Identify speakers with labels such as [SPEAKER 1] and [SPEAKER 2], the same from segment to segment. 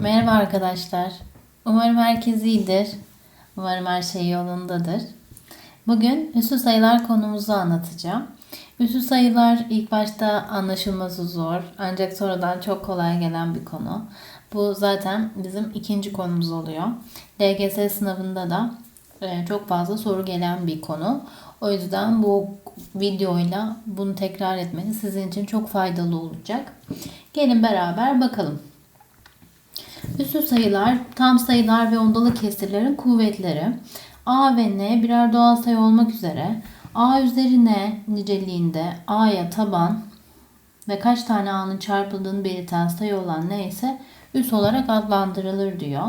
[SPEAKER 1] Merhaba arkadaşlar. Umarım herkes iyidir. Umarım her şey yolundadır. Bugün üslü sayılar konumuzu anlatacağım. Üslü sayılar ilk başta anlaşılması zor ancak sonradan çok kolay gelen bir konu. Bu zaten bizim ikinci konumuz oluyor. LGS sınavında da e, çok fazla soru gelen bir konu. O yüzden bu videoyla bunu tekrar etmesi sizin için çok faydalı olacak. Gelin beraber bakalım. Üslü sayılar, tam sayılar ve ondalı kesirlerin kuvvetleri. A ve N birer doğal sayı olmak üzere A üzeri N niceliğinde A'ya taban ve kaç tane A'nın çarpıldığını belirten sayı olan N ise üs olarak adlandırılır diyor.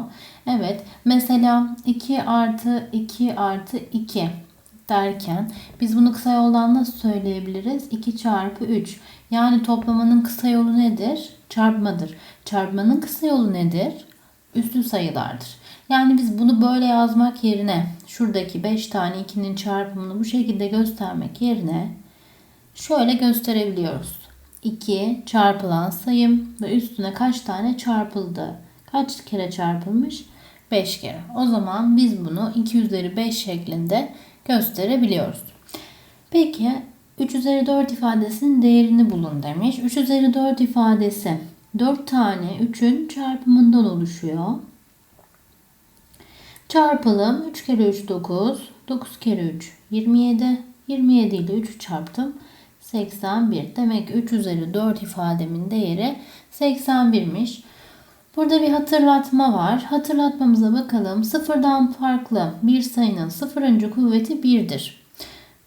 [SPEAKER 1] Evet mesela 2 artı 2 artı 2 derken biz bunu kısa yoldan nasıl söyleyebiliriz? 2 çarpı 3. Yani toplamanın kısa yolu nedir? Çarpmadır. Çarpmanın kısa yolu nedir? Üslü sayılardır. Yani biz bunu böyle yazmak yerine şuradaki 5 tane 2'nin çarpımını bu şekilde göstermek yerine şöyle gösterebiliyoruz. 2 çarpılan sayım ve üstüne kaç tane çarpıldı? Kaç kere çarpılmış? 5 kere. O zaman biz bunu 2 üzeri 5 şeklinde gösterebiliyoruz. Peki 3 üzeri 4 ifadesinin değerini bulun demiş. 3 üzeri 4 ifadesi 4 tane 3'ün çarpımından oluşuyor. Çarpalım. 3 kere 3 9. 9 kere 3 27. 27 ile 3 çarptım. 81. Demek ki 3 üzeri 4 ifademin değeri 81'miş. Burada bir hatırlatma var. Hatırlatmamıza bakalım. Sıfırdan farklı bir sayının sıfırıncı kuvveti 1'dir.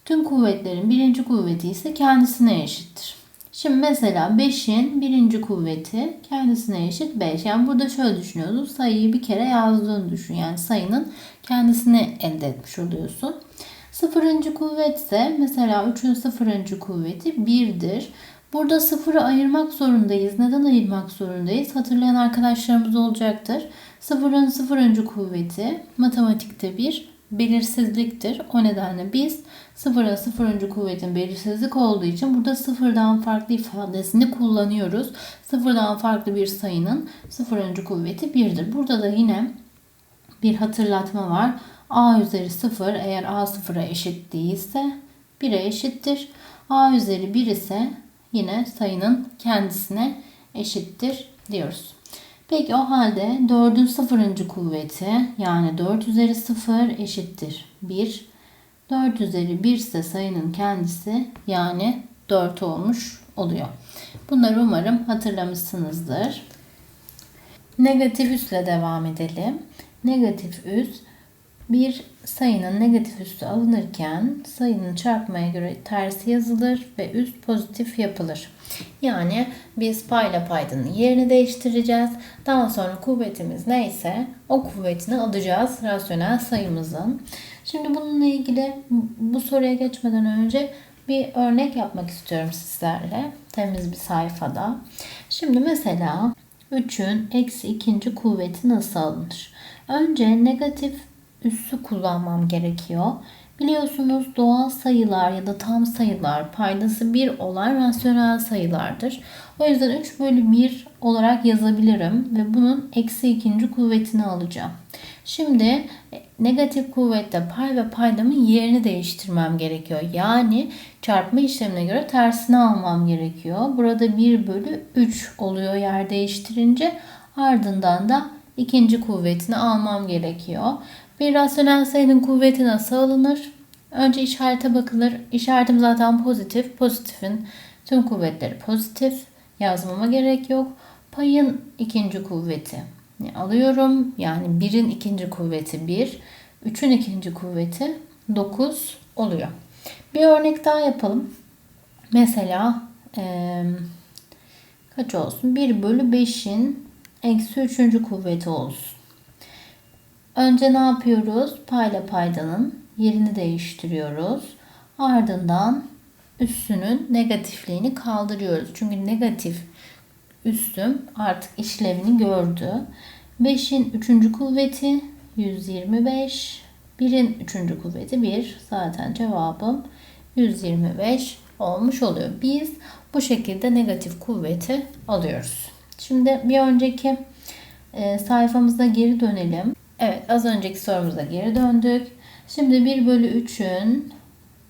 [SPEAKER 1] Tüm kuvvetlerin birinci kuvveti ise kendisine eşittir. Şimdi mesela 5'in birinci kuvveti kendisine eşit 5. Yani burada şöyle düşünüyoruz. Sayıyı bir kere yazdığını düşün. Yani sayının kendisini elde etmiş oluyorsun. Sıfırıncı kuvvet ise mesela 3'ün sıfırıncı kuvveti 1'dir. Burada sıfırı ayırmak zorundayız. Neden ayırmak zorundayız? Hatırlayan arkadaşlarımız olacaktır. Sıfırın sıfırıncı kuvveti matematikte bir belirsizliktir. O nedenle biz sıfıra sıfırıncı kuvvetin belirsizlik olduğu için burada sıfırdan farklı ifadesini kullanıyoruz. Sıfırdan farklı bir sayının sıfırıncı kuvveti birdir. Burada da yine bir hatırlatma var. A üzeri 0 eğer A sıfıra eşit değilse 1'e eşittir. A üzeri 1 ise yine sayının kendisine eşittir diyoruz. Peki o halde 4'ün sıfırıncı kuvveti yani 4 üzeri 0 eşittir 1. 4 üzeri 1 ise sayının kendisi yani 4 olmuş oluyor. Bunları umarım hatırlamışsınızdır. Negatif üsle devam edelim. Negatif üs bir sayının negatif üssü alınırken sayının çarpmaya göre tersi yazılır ve üst pozitif yapılır. Yani biz payla paydanın yerini değiştireceğiz. Daha sonra kuvvetimiz neyse o kuvvetini alacağız rasyonel sayımızın. Şimdi bununla ilgili bu soruya geçmeden önce bir örnek yapmak istiyorum sizlerle. Temiz bir sayfada. Şimdi mesela 3'ün eksi ikinci kuvveti nasıl alınır? Önce negatif üssü kullanmam gerekiyor. Biliyorsunuz doğal sayılar ya da tam sayılar paydası 1 olan rasyonel sayılardır. O yüzden 3 bölü 1 olarak yazabilirim ve bunun eksi ikinci kuvvetini alacağım. Şimdi e, negatif kuvvette pay ve paydamın yerini değiştirmem gerekiyor. Yani çarpma işlemine göre tersini almam gerekiyor. Burada 1 bölü 3 oluyor yer değiştirince. Ardından da ikinci kuvvetini almam gerekiyor. Bir rasyonel sayının kuvveti nasıl alınır? Önce işarete bakılır. İşaretim zaten pozitif. Pozitifin tüm kuvvetleri pozitif. Yazmama gerek yok. Payın ikinci kuvveti alıyorum. Yani birin ikinci kuvveti 1. 3'ün ikinci kuvveti 9 oluyor. Bir örnek daha yapalım. Mesela ee, kaç olsun? 1 bölü 5'in eksi 3. kuvveti olsun. Önce ne yapıyoruz? Payla paydanın yerini değiştiriyoruz. Ardından üssünün negatifliğini kaldırıyoruz. Çünkü negatif üssüm artık işlevini gördü. 5'in 3. kuvveti 125. 1'in 3. kuvveti 1. Zaten cevabım 125 olmuş oluyor. Biz bu şekilde negatif kuvveti alıyoruz. Şimdi bir önceki e, sayfamıza geri dönelim. Evet az önceki sorumuza geri döndük. Şimdi 1 bölü 3'ün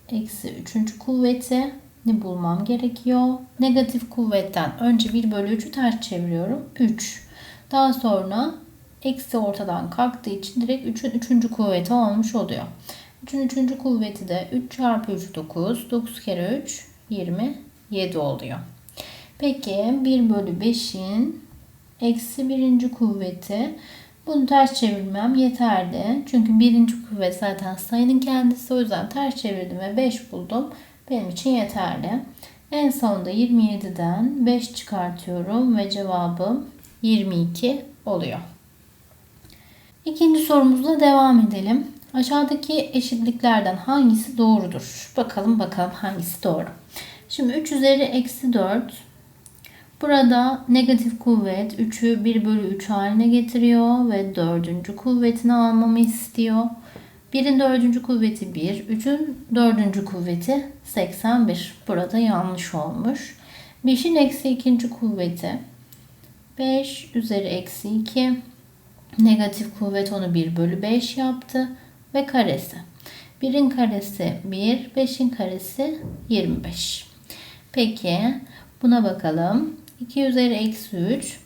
[SPEAKER 1] eksi 3. kuvveti ne bulmam gerekiyor? Negatif kuvvetten önce 1 bölü 3'ü ters çeviriyorum. 3. Daha sonra eksi ortadan kalktığı için direkt 3'ün 3. kuvveti olmuş oluyor. 3'ün 3. kuvveti de 3 çarpı 3 9. 9 kere 3 27 oluyor. Peki 1 bölü 5'in eksi birinci kuvveti bunu ters çevirmem yeterli. Çünkü birinci kuvvet zaten sayının kendisi. O yüzden ters çevirdim ve 5 buldum. Benim için yeterli. En sonunda 27'den 5 çıkartıyorum ve cevabım 22 oluyor. İkinci sorumuzla devam edelim. Aşağıdaki eşitliklerden hangisi doğrudur? Bakalım bakalım hangisi doğru. Şimdi 3 üzeri eksi 4 Burada negatif kuvvet 3'ü 1 bölü 3 haline getiriyor ve dördüncü kuvvetini almamı istiyor. 1'in dördüncü kuvveti 1, 3'ün dördüncü kuvveti 81. Burada yanlış olmuş. 5'in eksi ikinci kuvveti 5 üzeri eksi 2. Negatif kuvvet onu 1 bölü 5 yaptı ve karesi. 1'in karesi 1, 5'in karesi 25. Peki buna bakalım. 2 üzeri eksi 3.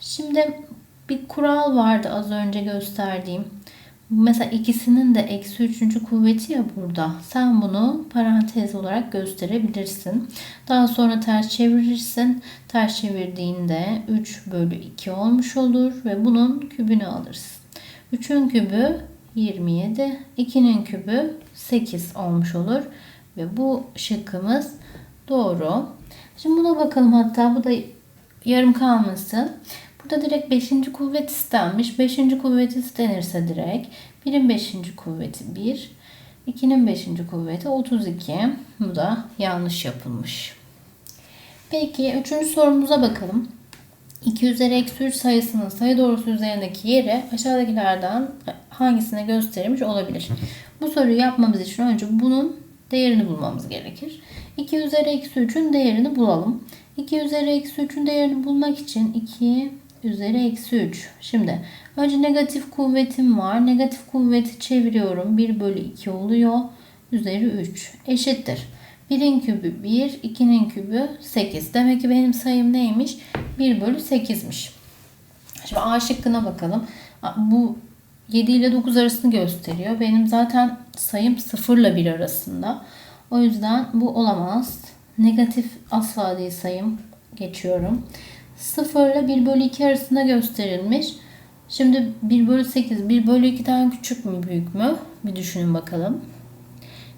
[SPEAKER 1] Şimdi bir kural vardı az önce gösterdiğim. Mesela ikisinin de eksi üçüncü kuvveti ya burada. Sen bunu parantez olarak gösterebilirsin. Daha sonra ters çevirirsin. Ters çevirdiğinde 3 bölü 2 olmuş olur ve bunun kübünü alırsın. 3'ün kübü 27, 2'nin kübü 8 olmuş olur. Ve bu şıkkımız doğru. Şimdi buna bakalım hatta bu da yarım kalmasın. Burada direkt 5. kuvvet istenmiş. 5. kuvvet istenirse direkt 1'in 5. kuvveti 1. 2'nin 5. kuvveti 32. Bu da yanlış yapılmış. Peki 3. sorumuza bakalım. 2 üzeri eksi 3 sayısının sayı doğrusu üzerindeki yeri aşağıdakilerden hangisine gösterilmiş olabilir? Bu soruyu yapmamız için önce bunun değerini bulmamız gerekir. 2 üzeri eksi 3'ün değerini bulalım. 2 üzeri eksi 3'ün değerini bulmak için 2 üzeri eksi 3. Şimdi önce negatif kuvvetim var. Negatif kuvveti çeviriyorum. 1 bölü 2 oluyor. Üzeri 3 eşittir. 1'in kübü 1, 2'nin kübü 8. Demek ki benim sayım neymiş? 1 bölü 8'miş. Şimdi A şıkkına bakalım. Bu 7 ile 9 arasını gösteriyor. Benim zaten sayım 0 ile 1 arasında. O yüzden bu olamaz. Negatif asla değil sayım. Geçiyorum. 0 ile 1 bölü 2 arasında gösterilmiş. Şimdi 1 bölü 8 1 bölü 2'den küçük mü büyük mü? Bir düşünün bakalım.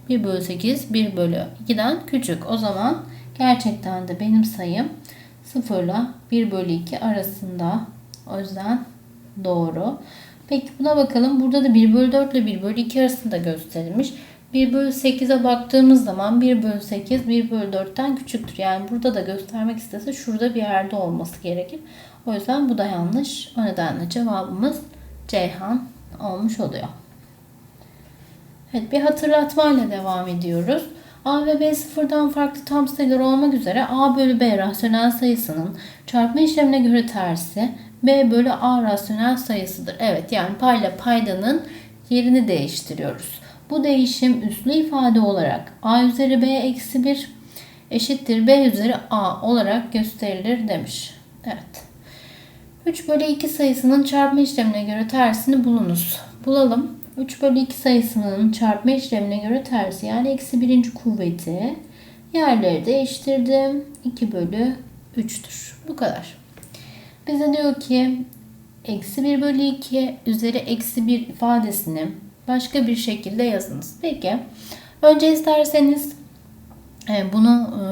[SPEAKER 1] 1 bölü 8 1 bölü 2'den küçük. O zaman gerçekten de benim sayım 0 ile 1 bölü 2 arasında. O yüzden doğru. Peki buna bakalım. Burada da 1 bölü 4 ile 1 bölü 2 arasında gösterilmiş. 1 bölü 8'e baktığımız zaman 1 bölü 8 1 bölü 4'ten küçüktür. Yani burada da göstermek istese şurada bir yerde olması gerekir. O yüzden bu da yanlış. O nedenle cevabımız Ceyhan olmuş oluyor. Evet bir hatırlatmayla devam ediyoruz. A ve B sıfırdan farklı tam sayılar olmak üzere A bölü B rasyonel sayısının çarpma işlemine göre tersi B bölü A rasyonel sayısıdır. Evet yani payla paydanın yerini değiştiriyoruz. Bu değişim üslü ifade olarak a üzeri b eksi 1 eşittir b üzeri a olarak gösterilir demiş. Evet. 3 bölü 2 sayısının çarpma işlemine göre tersini bulunuz. Bulalım. 3 bölü 2 sayısının çarpma işlemine göre tersi yani eksi birinci kuvveti yerleri değiştirdim. 2 bölü 3'tür. Bu kadar. Bize diyor ki eksi 1 bölü 2 üzeri eksi 1 ifadesini başka bir şekilde yazınız. Peki. Önce isterseniz e, bunu e,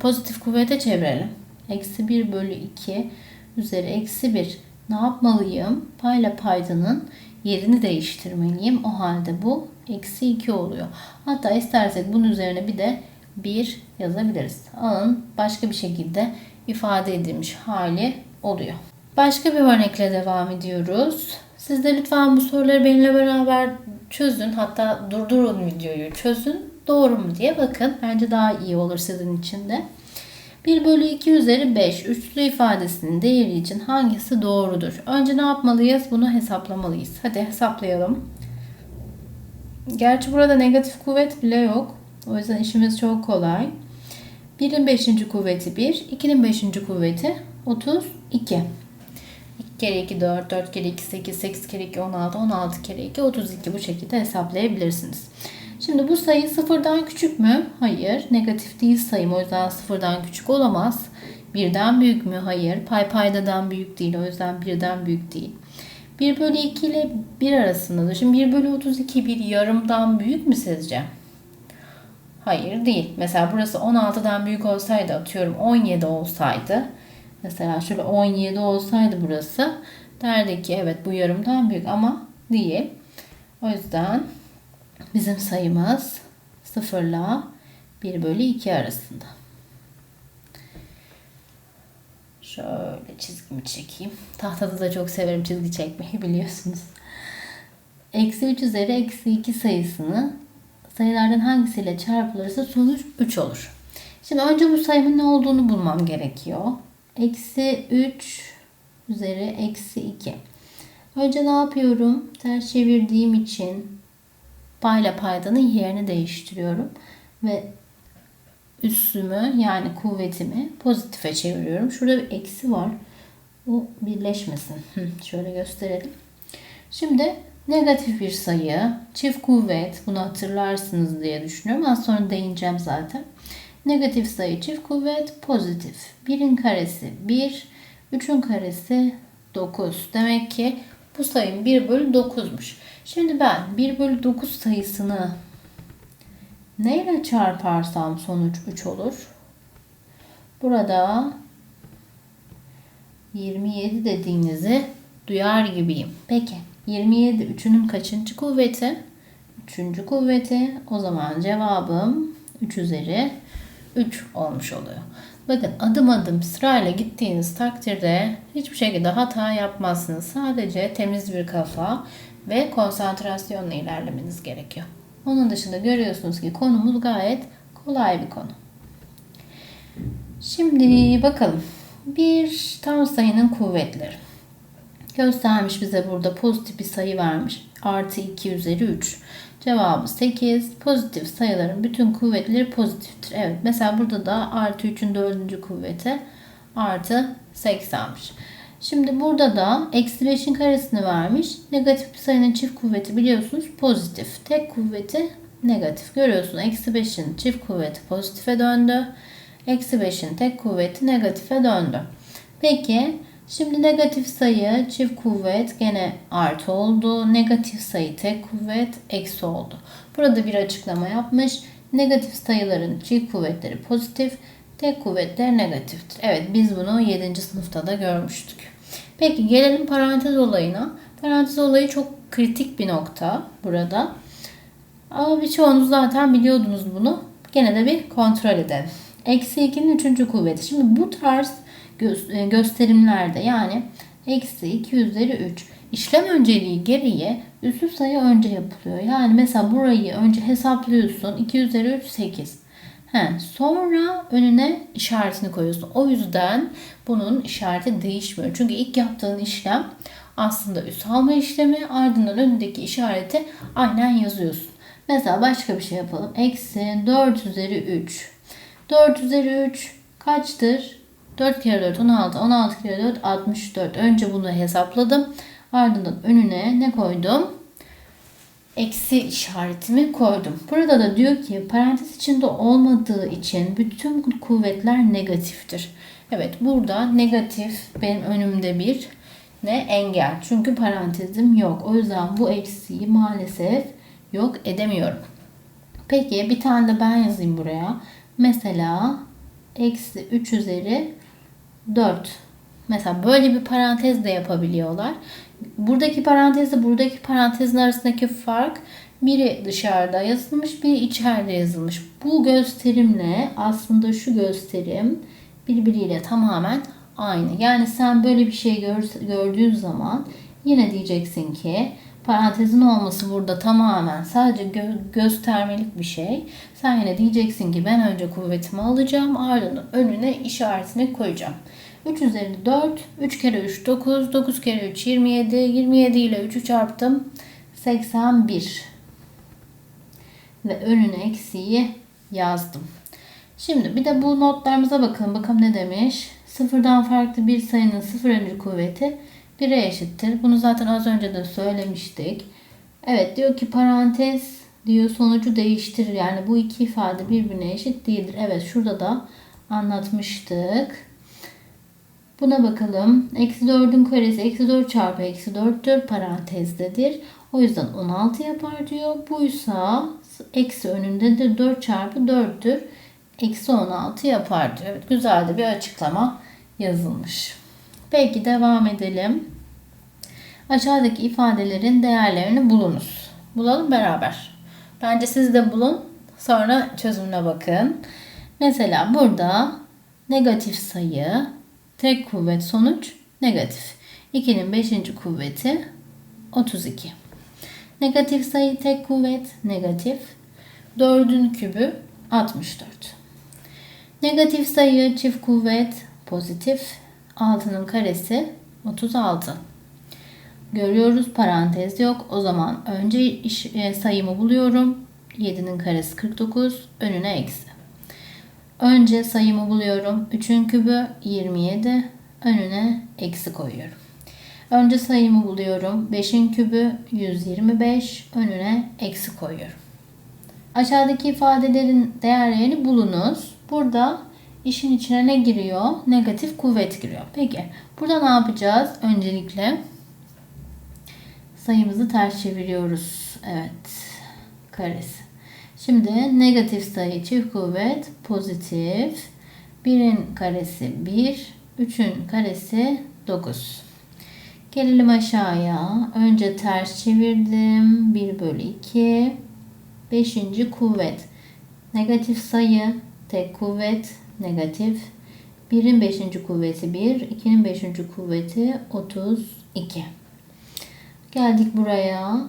[SPEAKER 1] pozitif kuvvete çevirelim. Eksi 1 bölü 2 üzeri eksi 1 ne yapmalıyım? Payla paydanın yerini değiştirmeliyim. O halde bu eksi 2 oluyor. Hatta istersek bunun üzerine bir de 1 yazabiliriz. Alın başka bir şekilde ifade edilmiş hali oluyor. Başka bir örnekle devam ediyoruz. Siz de lütfen bu soruları benimle beraber çözün. Hatta durdurun videoyu çözün. Doğru mu diye bakın. Bence daha iyi olur sizin için de. 1 bölü 2 üzeri 5 üçlü ifadesinin değeri için hangisi doğrudur? Önce ne yapmalıyız? Bunu hesaplamalıyız. Hadi hesaplayalım. Gerçi burada negatif kuvvet bile yok. O yüzden işimiz çok kolay. 1'in 5. kuvveti 1, 2'nin 5. kuvveti 32. 2 kere 2 4, 4 kere 2 8, 8 kere 2 16, 16 kere 2 32 bu şekilde hesaplayabilirsiniz. Şimdi bu sayı sıfırdan küçük mü? Hayır. Negatif değil sayım o yüzden sıfırdan küçük olamaz. Birden büyük mü? Hayır. Pay paydadan büyük değil o yüzden birden büyük değil. 1 bölü 2 ile 1 arasındadır. Şimdi 1 bölü 32 bir yarımdan büyük mü sizce? Hayır değil. Mesela burası 16'dan büyük olsaydı atıyorum 17 olsaydı. Mesela şöyle 17 olsaydı burası derdik ki evet bu yarımdan büyük ama değil. O yüzden bizim sayımız 0 ile 1 bölü 2 arasında. Şöyle çizgimi çekeyim. Tahtada da çok severim çizgi çekmeyi biliyorsunuz. Eksi 3 üzeri eksi 2 sayısını sayılardan hangisiyle çarpılırsa sonuç 3 olur. Şimdi önce bu sayımın ne olduğunu bulmam gerekiyor. Eksi 3 üzeri eksi 2. Önce ne yapıyorum? Ters çevirdiğim için payla paydanın yerini değiştiriyorum. Ve üssümü yani kuvvetimi pozitife çeviriyorum. Şurada bir eksi var. Bu birleşmesin. Şöyle gösterelim. Şimdi negatif bir sayı, çift kuvvet bunu hatırlarsınız diye düşünüyorum. Az sonra değineceğim zaten. Negatif sayı çift kuvvet pozitif. 1'in karesi 1, 3'ün karesi 9. Demek ki bu sayım 1 bölü 9'muş. Şimdi ben 1 bölü 9 sayısını neyle çarparsam sonuç 3 olur. Burada 27 dediğinizi duyar gibiyim. Peki 27 3'ünün kaçıncı kuvveti? 3. kuvveti. O zaman cevabım 3 üzeri 3 olmuş oluyor. Bakın adım adım sırayla gittiğiniz takdirde hiçbir şekilde hata yapmazsınız. Sadece temiz bir kafa ve konsantrasyonla ilerlemeniz gerekiyor. Onun dışında görüyorsunuz ki konumuz gayet kolay bir konu. Şimdi bakalım. Bir tam sayının kuvvetleri. Göstermiş bize burada pozitif bir sayı vermiş. Artı 2 üzeri 3. Cevabı 8. Pozitif sayıların bütün kuvvetleri pozitiftir. Evet mesela burada da artı 3'ün dördüncü kuvveti artı 80'miş. Şimdi burada da eksi 5'in karesini vermiş. Negatif bir sayının çift kuvveti biliyorsunuz pozitif. Tek kuvveti negatif. Görüyorsunuz eksi 5'in çift kuvveti pozitife döndü. Eksi 5'in tek kuvveti negatife döndü. Peki Şimdi negatif sayı çift kuvvet gene artı oldu. Negatif sayı tek kuvvet eksi oldu. Burada bir açıklama yapmış. Negatif sayıların çift kuvvetleri pozitif, tek kuvvetler negatiftir. Evet biz bunu 7. sınıfta da görmüştük. Peki gelelim parantez olayına. Parantez olayı çok kritik bir nokta burada. Ama birçoğunuz zaten biliyordunuz bunu. Gene de bir kontrol edelim. Eksi 2'nin 3. kuvveti. Şimdi bu tarz gö- gösterimlerde yani eksi 2 üzeri 3 işlem önceliği geriye üslü sayı önce yapılıyor. Yani mesela burayı önce hesaplıyorsun 2 üzeri 3 8. He, sonra önüne işaretini koyuyorsun. O yüzden bunun işareti değişmiyor. Çünkü ilk yaptığın işlem aslında üst alma işlemi ardından önündeki işareti aynen yazıyorsun. Mesela başka bir şey yapalım. Eksi 4 üzeri 3. 4 üzeri 3 kaçtır? 4 kere 4 16. 16 kere 4 64. Önce bunu hesapladım. Ardından önüne ne koydum? Eksi işaretimi koydum. Burada da diyor ki parantez içinde olmadığı için bütün kuvvetler negatiftir. Evet burada negatif benim önümde bir ne engel. Çünkü parantezim yok. O yüzden bu eksiği maalesef yok edemiyorum. Peki bir tane de ben yazayım buraya. Mesela eksi 3 üzeri 4. Mesela böyle bir parantez de yapabiliyorlar. Buradaki parantezle buradaki parantezin arasındaki fark biri dışarıda yazılmış, biri içeride yazılmış. Bu gösterimle aslında şu gösterim birbiriyle tamamen aynı. Yani sen böyle bir şey gör, gördüğün zaman yine diyeceksin ki Parantezin olması burada tamamen sadece gö- göstermelik bir şey. Sen yine diyeceksin ki ben önce kuvvetimi alacağım ardından önüne işaretini koyacağım. 3 üzeri 4, 3 kere 3 9, 9 kere 3 27, 27 ile 3'ü çarptım 81 ve önüne eksiği yazdım. Şimdi bir de bu notlarımıza bakalım. Bakalım ne demiş? Sıfırdan farklı bir sayının sıfır öncü kuvveti 1'e eşittir. Bunu zaten az önce de söylemiştik. Evet diyor ki parantez diyor sonucu değiştirir. Yani bu iki ifade birbirine eşit değildir. Evet şurada da anlatmıştık. Buna bakalım. Eksi 4'ün karesi eksi 4 çarpı eksi 4'tür. Parantezdedir. O yüzden 16 yapar diyor. Buysa eksi önündedir. 4 çarpı 4'tür. Eksi 16 yapar diyor. Evet, güzel de bir açıklama yazılmış. Peki devam edelim. Aşağıdaki ifadelerin değerlerini bulunuz. Bulalım beraber. Bence siz de bulun. Sonra çözümüne bakın. Mesela burada negatif sayı, tek kuvvet sonuç negatif. 2'nin 5. kuvveti 32. Negatif sayı tek kuvvet negatif. 4'ün kübü 64. Negatif sayı çift kuvvet pozitif. 6'nın karesi 36. Görüyoruz parantez yok. O zaman önce iş, e, sayımı buluyorum. 7'nin karesi 49. Önüne eksi. Önce sayımı buluyorum. 3'ün kübü 27. Önüne eksi koyuyorum. Önce sayımı buluyorum. 5'in kübü 125. Önüne eksi koyuyorum. Aşağıdaki ifadelerin değerlerini bulunuz. Burada işin içine ne giriyor? Negatif kuvvet giriyor. Peki burada ne yapacağız? Öncelikle sayımızı ters çeviriyoruz. Evet. Karesi. Şimdi negatif sayı çift kuvvet pozitif. 1'in karesi 1. 3'ün karesi 9. Gelelim aşağıya. Önce ters çevirdim. 1 bölü 2. 5. kuvvet. Negatif sayı tek kuvvet negatif. 1'in 5. kuvveti 1. 2'nin 5. kuvveti 32. Geldik buraya.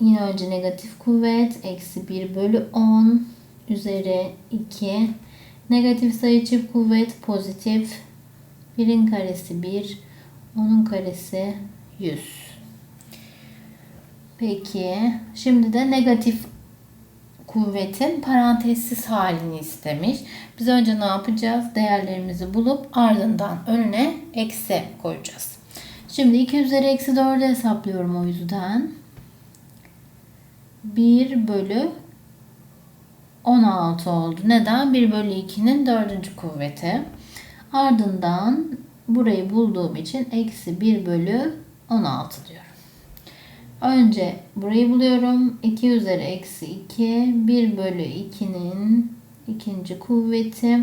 [SPEAKER 1] Yine önce negatif kuvvet. Eksi 1 bölü 10 üzeri 2. Negatif sayı çift kuvvet pozitif. 1'in karesi 1. 10'un karesi 100. Peki. Şimdi de negatif kuvvetin parantezsiz halini istemiş. Biz önce ne yapacağız? Değerlerimizi bulup ardından önüne eksi koyacağız. Şimdi 2 üzeri eksi 4'ü hesaplıyorum o yüzden. 1 bölü 16 oldu. Neden? 1 bölü 2'nin 4. kuvveti. Ardından burayı bulduğum için eksi 1 bölü 16 diyorum. Önce burayı buluyorum. 2 üzeri eksi 2. 1 bölü 2'nin ikinci kuvveti.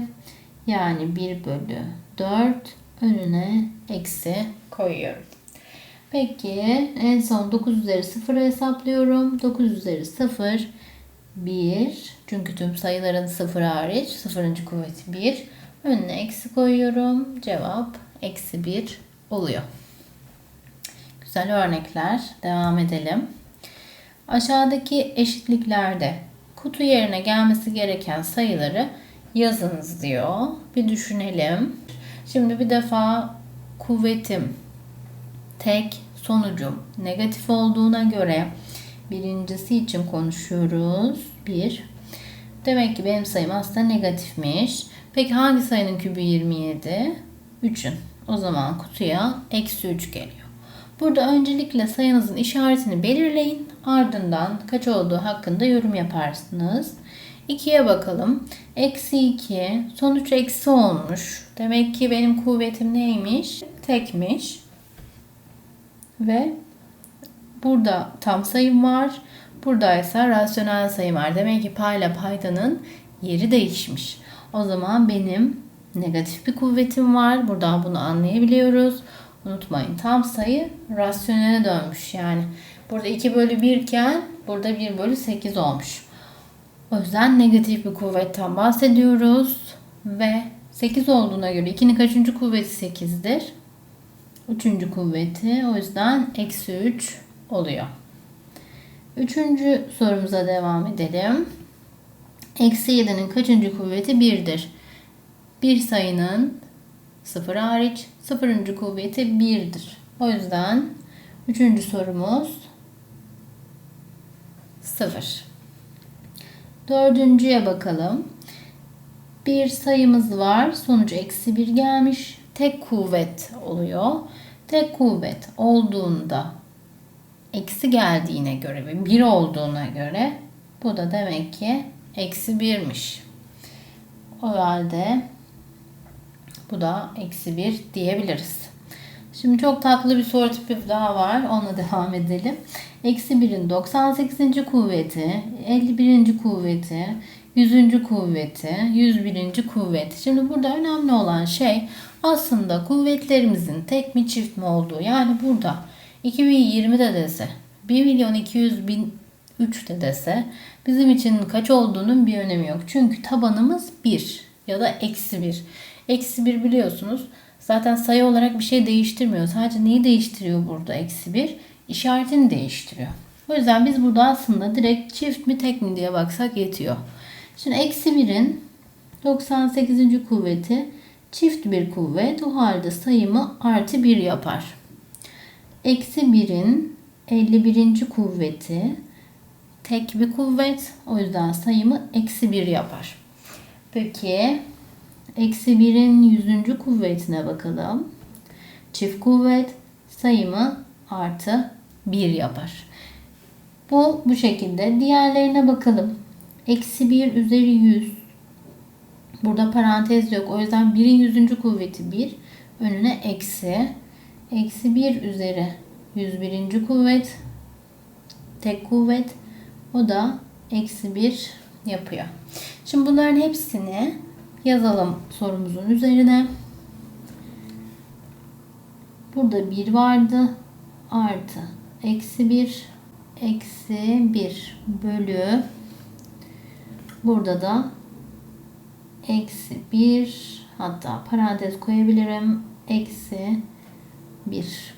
[SPEAKER 1] Yani 1 bölü 4. Önüne eksi koyuyorum. Peki en son 9 üzeri 0'ı hesaplıyorum. 9 üzeri 0 1. Çünkü tüm sayıların 0 hariç 0. kuvveti 1. Önüne eksi koyuyorum. Cevap eksi 1 oluyor. Güzel örnekler. Devam edelim. Aşağıdaki eşitliklerde kutu yerine gelmesi gereken sayıları yazınız diyor. Bir düşünelim. Şimdi bir defa kuvvetim tek sonucum negatif olduğuna göre birincisi için konuşuyoruz. 1. Demek ki benim sayım aslında negatifmiş. Peki hangi sayının kübü 27? 3'ün. O zaman kutuya eksi 3 geliyor. Burada öncelikle sayınızın işaretini belirleyin. Ardından kaç olduğu hakkında yorum yaparsınız. 2'ye bakalım. Eksi 2. Sonuç eksi olmuş. Demek ki benim kuvvetim neymiş? Tekmiş. Ve burada tam sayım var. Burada ise rasyonel sayım var. Demek ki payla paydanın yeri değişmiş. O zaman benim negatif bir kuvvetim var. Buradan bunu anlayabiliyoruz. Unutmayın tam sayı rasyonele dönmüş. Yani burada 2 bölü 1 iken burada 1 bölü 8 olmuş. O yüzden negatif bir kuvvetten bahsediyoruz. Ve 8 olduğuna göre 2'nin kaçıncı kuvveti 8'dir? Üçüncü kuvveti. O yüzden eksi 3 oluyor. Üçüncü sorumuza devam edelim. Eksi 7'nin kaçıncı kuvveti 1'dir? Bir sayının sıfır hariç sıfırıncı kuvveti 1'dir. O yüzden üçüncü sorumuz sıfır. Dördüncüye bakalım. Bir sayımız var. Sonuç eksi 1 gelmiş. Tek kuvvet oluyor. Tek kuvvet olduğunda eksi geldiğine göre ve 1 olduğuna göre bu da demek ki eksi 1'miş. O halde bu da eksi 1 diyebiliriz. Şimdi çok tatlı bir soru tipi daha var. Onunla devam edelim. Eksi 1'in 98. kuvveti, 51. kuvveti, 100. kuvveti, 101. kuvveti. Şimdi burada önemli olan şey aslında kuvvetlerimizin tek mi çift mi olduğu. Yani burada 2020 de dese 1 milyon 200 bin 3 de dese bizim için kaç olduğunun bir önemi yok. Çünkü tabanımız 1 ya da eksi 1. Eksi 1 biliyorsunuz zaten sayı olarak bir şey değiştirmiyor. Sadece neyi değiştiriyor burada eksi 1? İşaretini değiştiriyor. O yüzden biz burada aslında direkt çift mi tek mi diye baksak yetiyor. Şimdi eksi 1'in 98. kuvveti çift bir kuvvet. O halde sayımı artı 1 yapar. Eksi 1'in 51. kuvveti tek bir kuvvet. O yüzden sayımı eksi 1 yapar. Peki eksi 1'in 100. kuvvetine bakalım. Çift kuvvet sayımı artı 1 yapar. Bu bu şekilde. Diğerlerine bakalım. Eksi 1 üzeri 100. Burada parantez yok. O yüzden 1'in 100. kuvveti 1. Önüne eksi. Eksi 1 üzeri 101. kuvvet. Tek kuvvet. O da eksi 1 yapıyor. Şimdi bunların hepsini yazalım sorumuzun üzerine. Burada 1 vardı. Artı. Eksi 1. Eksi 1 bölü. Burada da eksi 1 hatta parantez koyabilirim. Eksi 1.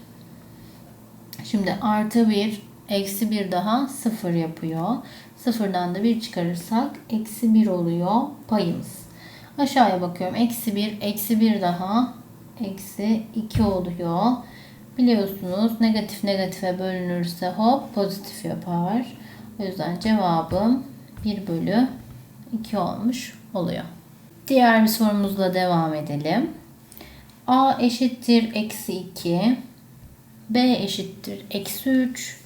[SPEAKER 1] Şimdi artı 1 eksi 1 daha 0 yapıyor. Sıfırdan da 1 çıkarırsak eksi 1 oluyor payımız. Aşağıya bakıyorum. Eksi 1, eksi 1 daha eksi 2 oluyor. Biliyorsunuz negatif negatife bölünürse hop pozitif yapar. O yüzden cevabım 1 bölü 2 olmuş oluyor. Diğer bir sorumuzla devam edelim. A eşittir eksi 2. B eşittir eksi 3.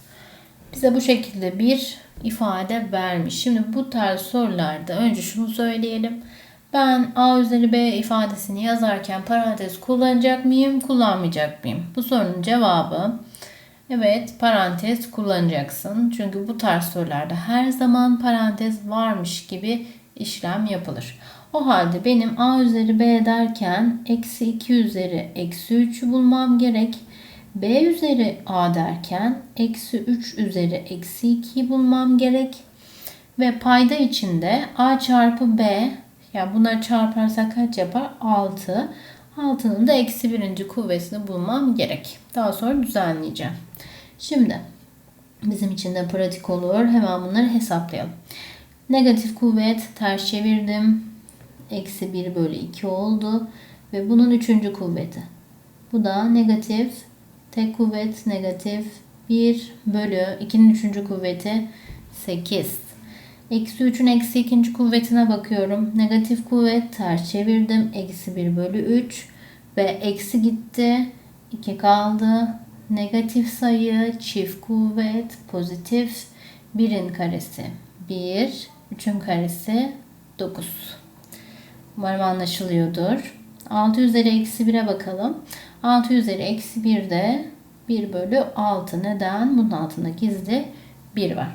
[SPEAKER 1] Bize bu şekilde bir ifade vermiş. Şimdi bu tarz sorularda önce şunu söyleyelim. Ben A üzeri B ifadesini yazarken parantez kullanacak mıyım, kullanmayacak mıyım? Bu sorunun cevabı evet parantez kullanacaksın. Çünkü bu tarz sorularda her zaman parantez varmış gibi işlem yapılır. O halde benim a üzeri b derken eksi 2 üzeri eksi 3'ü bulmam gerek. b üzeri a derken eksi 3 üzeri eksi 2'yi bulmam gerek. Ve payda içinde a çarpı b yani bunları çarparsak kaç yapar? 6. 6'nın da eksi birinci kuvvetini bulmam gerek. Daha sonra düzenleyeceğim. Şimdi bizim için de pratik olur. Hemen bunları hesaplayalım. Negatif kuvvet ters çevirdim. Eksi 1 bölü 2 oldu. Ve bunun üçüncü kuvveti. Bu da negatif. Tek kuvvet negatif 1 bölü 2'nin üçüncü kuvveti 8. Eksi 3'ün eksi ikinci kuvvetine bakıyorum. Negatif kuvvet ters çevirdim. Eksi 1 bölü 3 ve eksi gitti. 2 kaldı. Negatif sayı çift kuvvet pozitif 1'in karesi 1 3'ün karesi 9. Umarım anlaşılıyordur. 6 üzeri eksi 1'e bakalım. 6 üzeri eksi 1 de 1 bölü 6. Neden? Bunun altında gizli 1 var.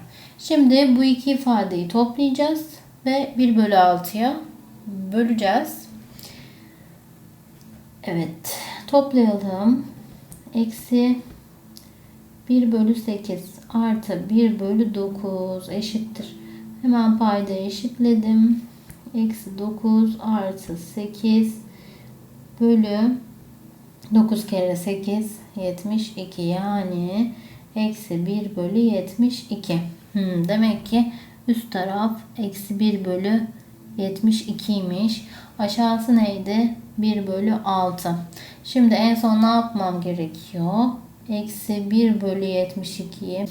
[SPEAKER 1] Şimdi bu iki ifadeyi toplayacağız ve 1 bölü 6'ya böleceğiz. Evet. Toplayalım. Eksi 1 bölü 8 artı 1 bölü 9 eşittir. Hemen payda eşitledim. Eksi 9 artı 8 bölü 9 kere 8 72 yani eksi 1 bölü 72. Hmm, demek ki üst taraf eksi 1 bölü 72'ymiş. Aşağısı neydi? 1 bölü 6. Şimdi en son ne yapmam gerekiyor? Eksi 1 bölü 72'yi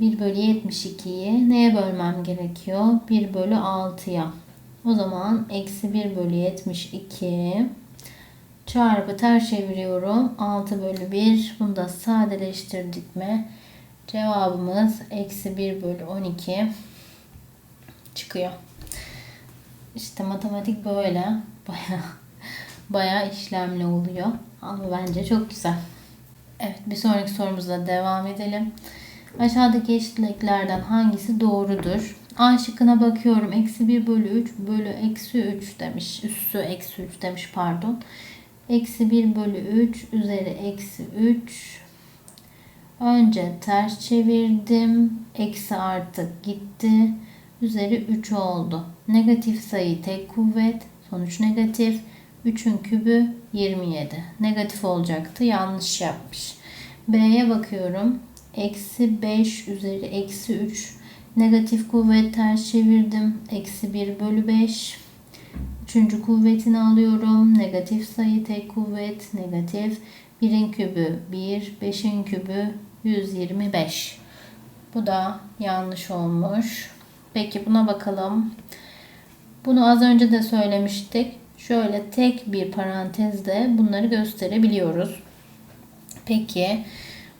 [SPEAKER 1] 1 bölü 72'yi neye bölmem gerekiyor? 1 bölü 6'ya. O zaman eksi 1 bölü 72 çarpı ters çeviriyorum. 6 bölü 1. Bunu da sadeleştirdik mi? Cevabımız eksi 1 bölü 12 çıkıyor. İşte matematik böyle. Baya baya işlemli oluyor. Ama bence çok güzel. Evet bir sonraki sorumuzla devam edelim. Aşağıdaki eşitliklerden hangisi doğrudur? A şıkkına bakıyorum. Eksi 1 bölü 3 bölü eksi 3 demiş. Üssü eksi 3 demiş pardon. Eksi 1 bölü 3 üzeri eksi 3. Önce ters çevirdim. Eksi artı gitti. Üzeri 3 oldu. Negatif sayı tek kuvvet. Sonuç negatif. 3'ün kübü 27. Negatif olacaktı. Yanlış yapmış. B'ye bakıyorum. Eksi 5 üzeri eksi 3. Negatif kuvvet ters çevirdim. Eksi 1 bölü 5. Üçüncü kuvvetini alıyorum. Negatif sayı tek kuvvet. Negatif. 1'in kübü 1. 5'in kübü 125. Bu da yanlış olmuş. Peki buna bakalım. Bunu az önce de söylemiştik. Şöyle tek bir parantezde bunları gösterebiliyoruz. Peki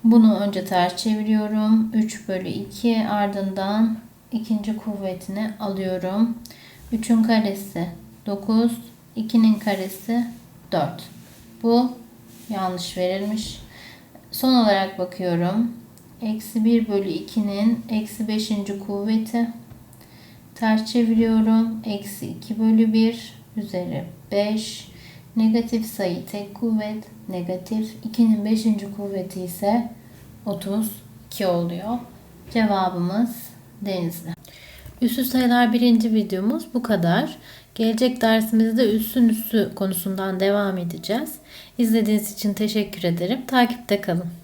[SPEAKER 1] bunu önce ters çeviriyorum. 3 bölü 2 ardından ikinci kuvvetini alıyorum. 3'ün karesi 9. 2'nin karesi 4. Bu yanlış verilmiş. Son olarak bakıyorum. Eksi 1 bölü 2'nin eksi 5. kuvveti. Ters çeviriyorum. Eksi 2 bölü 1 üzeri 5. Negatif sayı tek kuvvet. Negatif. 2'nin 5. kuvveti ise 32 oluyor. Cevabımız denizli. Üssü sayılar birinci videomuz bu kadar. Gelecek dersimizde üssün üssü konusundan devam edeceğiz. İzlediğiniz için teşekkür ederim. Takipte kalın.